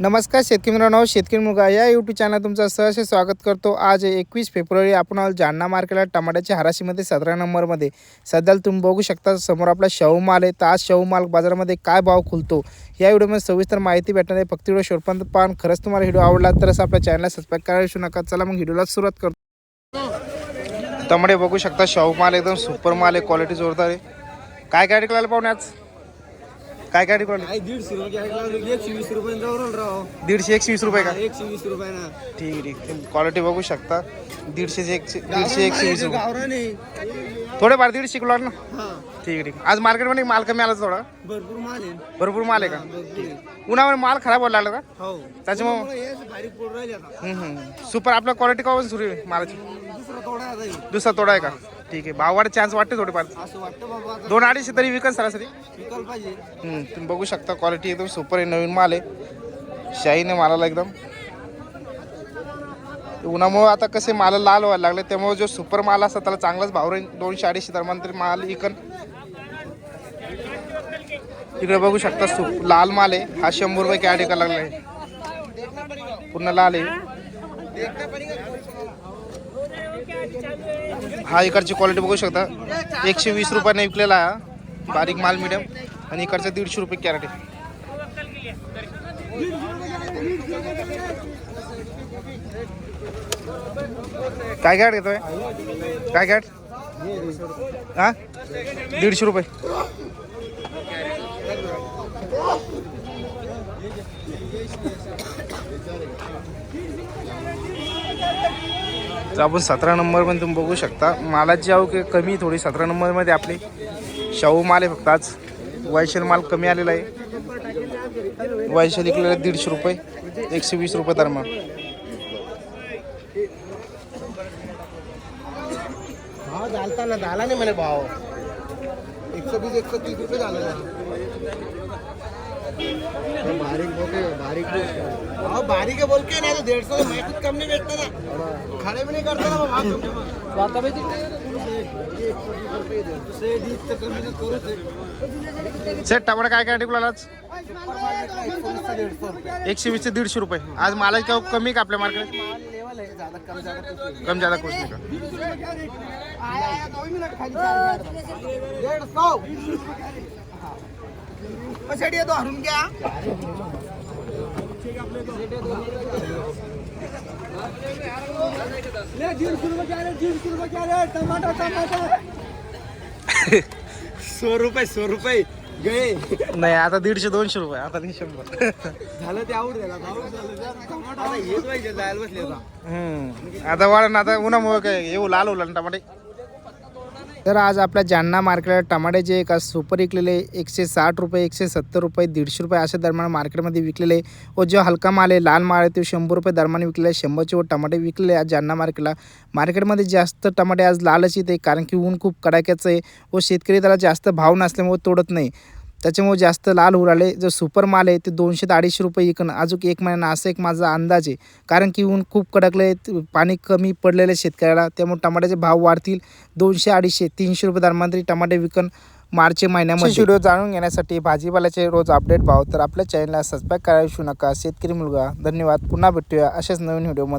नमस्कार शेतकरी मित्रांनो. शेतकरी मुलगा या यूट्यूब चॅनल तुमचं सहर्ष स्वागत करतो. आज एकवीस फेब्रुवारी. आपण जालना मार्केटला टमाट्याच्या हराशीमध्ये सतरा नंबरमध्ये. सध्याला तुम्ही बघू शकता समोर आपला शाहू माल आहे. तर आज शाहू माल बाजारामध्ये काय भाव खुलतो? या व्हिडिओमध्ये सविस्तर माहिती भेटणार आहे. फक्त व्हिडिओ शेवटपर्यंत पाहून खरंच तुम्हाला व्हिडिओ आवडला तरच आपल्या चॅनलला सबस्क्राईब करायला विसरू नका. चला मग व्हिडिओला सुरुवात करतो. टमाटे बघू शकता. शाहू माल एकदम सुपर माल आहे. क्वालिटी जोरदार आहे. काय काय टिकला पाहुणे आज? काय काय काय दीडशे रुपये एकशे वीस रुपये राव. दीडशे एकशे वीस रुपये का? एकशे वीस रुपये ना ठीक आहे ठीक आहे. क्वालिटी बघू शकता. दीडशे एकशे दीडशे एकशे वीस रुपये. थोडेफार दीडशे किलो ना हा. ठीक आहे ठीक आहे. आज मार्केटमध्ये माल कमी आला थोडा. भरपूर माल आहे. भरपूर माल आहे का? भरपूर आहे. उन्हामध्ये माल खराब व्हायला लागला का? हो. त्याच्यामुळं त्यामुळे असं बारीक पोट राहिले आता. हम्म, हम्म. सुपर आपला क्वालिटी का सुरू आहे मालाची? दुसरा तोडा आता हे. दुसरा तोडा आहे का? ठीक आहे. भाव वाढ चान्स वाटते थोडेफार. असं वाटतं बाबा आता. दोन अडीचशे तरी विकत सरासरी. विकायला पाहिजे. हम्म, तुम्ही बघू शकता क्वालिटी एकदम सुपर आहे नवीन माल आहे. शाईने मालाला एकदम. उन्हामुळे आता कसे माल लाल व्हायला लागले त्यामुळे जो सुपर माल असतात त्याला चांगलाच भाव राहील. दोनशे अडीचशे दरम्यान तरी माल इकन इकडे बघू शकता सुप लाल माल आहे. हा शंभर रुपये कॅट एका लागला आहे पूर्ण लाल आहे. हा इकडची क्वालिटी बघू शकता. एकशे वीस रुपयाने विकलेला आहे हा. बारीक माल मिडियम आणि इकडचं दीडशे रुपये कॅरेट आहे. काय घ्याट घेतोय? काय घ्याट हा? दीडशे रुपये. तर आपण सतरा नंबरमध्ये तुम्ही बघू शकता. मालाची आवक आहे कमी थोडी. सतरा नंबरमध्ये आपली शाहू माल आहे फक्त आज. वैशाल माल कमी आलेला आहे. वैशाल इकडे दीडशे रुपये. एकशे वीस रुपये दरम्यान. भाव झालता ना. झाला नाही म्हणे भाव. एकशे वीस एकशे तीस रुपये झालेला बारीक बोके बारीक बारीक बोल के नाही तो डेढ़ सौ मैं कुछ कम नहीं बेचता ना खड़े भी नहीं करता ना भाव कम से दीड तर कमी तर करूच आहे. सेट टमाटा काय काय टिकला आज? एकशे वीस ते दीडशे रुपये. आज मालाची काय कमी का आपल्या मार्केट? कम ज्यादा कुछ नाही. का? डेढ़ सौ पछाड़ी तो हरू क्या टमाटर टमाटर. सौ रुपये सौ रुपये. गए नाही आता दीडशे दोनशे रुपये. आता नाही शंभर. झालं ते आवड झाला आता हेच पाहिजे जायला बसले आता. हम्म. आता वाढ ना आता उन्हामुळे काय येऊ लाल ना टमाटे. तर आज आपल्या जालना मार्केटला टमाट्याचे एका सुपर विकलेले एकशे साठ रुपये एकशे सत्तर रुपये दीडशे रुपये अशा दरम्यान मार्केटमध्ये विकलेले व जो हलका माल आहे लाल माल आहे ते शंभर रुपये दरम्यान विकलेले आहे. शंभरचे व टमाटे विकलेले आज जालना मार्केटला मार्केटमध्ये जास्त टमाटे आज लालच येते कारण की ऊन खूप कडाक्याचं आहे व शेतकरी त्याला जास्त भाव नसल्यामुळे तोडत नाही त्याच्यामुळे जास्त लाल होऊ राहिले. जो सुपर माल आहे ते दोनशे ते अडीचशे रुपये विकणं. अजून एक महिना असं एक माझा अंदाज आहे. कारण की ऊन खूप कडकलं आहे पाणी कमी पडलेलं आहे शेतकऱ्याला. त्यामुळे टमाट्याचे भाव वाढतील दोनशे अडीचशे तीनशे रुपये दरम्यान तरी टमाटे विकन मार्च महिन्यामध्ये. व्हिडिओ जाणून घेण्यासाठी भाजीपाल्याचे रोज अपडेट भाव तर आपल्या चॅनलला सबस्क्राईब करायला विसरू नका. शेतकरी मुलगा धन्यवाद. पुन्हा भेटूया अशाच नवीन व्हिडिओमध्ये